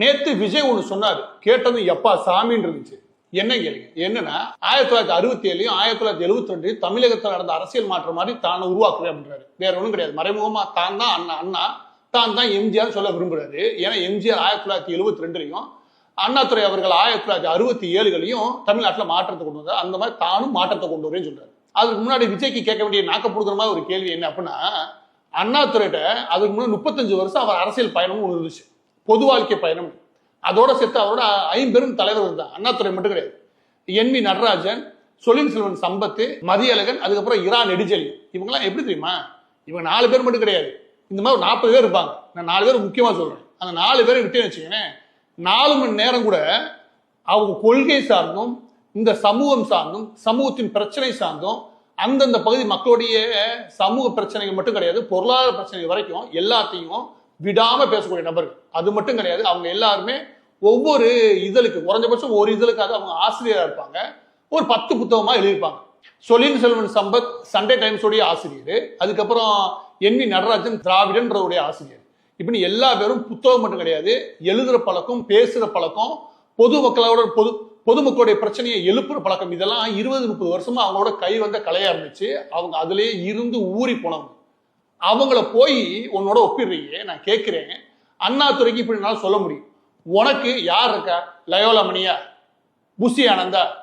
நேத்து விஜய் ஒன்று சொன்னார். கேட்டதும் எப்பா சாமின்னு இருந்துச்சு. என்ன கேளுங்க. என்னன்னா ஆயிரத்தி தொள்ளாயிரத்தி அறுபத்தி ஏழுலையும் ஆயிரத்தி தொள்ளாயிரத்தி எழுபத்தி ரெண்டுலையும் தமிழகத்தில் நடந்த அரசியல் மாற்றம் மாதிரி தானே உருவாக்குறேன் அப்படின்றாரு. வேற ஒன்றும் கிடையாது. மறைமுகமா தான் தான் அண்ணா அண்ணா தான் தான் எம்ஜிஆர் சொல்ல விரும்புறாரு. ஏன்னா எம்ஜிஆர் ஆயிரத்தி தொள்ளாயிரத்தி எழுபத்தி ரெண்டுலையும் அண்ணாதுரை அவர்கள் ஆயிரத்தி தொள்ளாயிரத்தி அறுபத்தி ஏழுகளையும் தமிழ்நாட்டில் மாற்றத்தை கொண்டு வந்தார். அந்த மாதிரி தானும் மாற்றத்தை கொண்டு வரேன்னு சொல்றாரு. அதுக்கு முன்னாடி விஜய்க்கு கேட்க வேண்டிய நாக்கப்படுகிற மாதிரி ஒரு கேள்வி என்ன அப்படின்னா அண்ணாதுரைட்ட அதுக்கு முன்னாடி முப்பத்தஞ்சு வருஷம் அவர் அரசியல் பயணமும் ஒன்று இருந்துச்சு. பொது வாழ்க்கை பயணம். அதோட சேர்த்து அவரோட ஐம்பெரும் தலைவர்கள் தான் அண்ணாத்துறை மட்டும் கிடையாது. என் வி நடராஜன் சொலின் செல்வன் சம்பத்து மதியழகன் அதுக்கப்புறம் இரா நெடுஞ்செலி இவங்கெல்லாம் எப்படி தெரியுமா? இவங்க நாலு பேர் மட்டும் கிடையாது. இந்த மாதிரி ஒரு நாற்பது பேர் இருப்பாங்க. நான் நாலு பேர் முக்கியமாக சொல்கிறேன் அந்த நாலு பேரை விட்டேன்னு வச்சுக்கோங்களேன் நாலு மணி நேரம் கூட அவங்க கொள்கை சார்ந்தும் இந்த சமூகம் சார்ந்தும் சமூகத்தின் பிரச்சனை சார்ந்தும் அந்தந்த பகுதி மக்களுடைய சமூக பிரச்சனைகள் மட்டும் கிடையாது. பொருளாதார பிரச்சனை வரைக்கும் எல்லாத்தையும் விடாம பேசக்கூடிய நபர்கள் அது மட்டும் கிடையாது. அவங்க எல்லாருமே ஒவ்வொரு இதழுக்கு குறைஞ்சபட்சம் ஒரு இதழுக்காக அவங்க ஆசிரியராக இருப்பாங்க. ஒரு பத்து புத்தகமாக எழுதியிருப்பாங்க. சொலின் செல்வன் சம்பத் சண்டே டைம்ஸோடைய ஆசிரியர். அதுக்கப்புறம் என் வி நடராஜன் திராவிடன்றவுடைய ஆசிரியர். இப்படி எல்லா பேரும் புத்தகம் மட்டும் கிடையாது. எழுதுற பழக்கம் பேசுகிற பழக்கம் பொதுமக்களோட பொது பொதுமக்களுடைய பிரச்சனையை எழுப்புற பழக்கம். இதெல்லாம் இருபது முப்பது வருஷமா அவங்களோட கை வந்த கலையா இருந்துச்சு. அவங்க அதுலேயே இருந்து ஊறி போனவங்க. அவங்கள போய் உன்னோட ஒப்பிடுறீங்க நான் கேட்குறேன். அண்ணாதுரைக்கு இப்படி என்னால சொல்ல முடியும். உனக்கு யார் இருக்கா? லயோலா மணியா புஷி ஆனந்தா?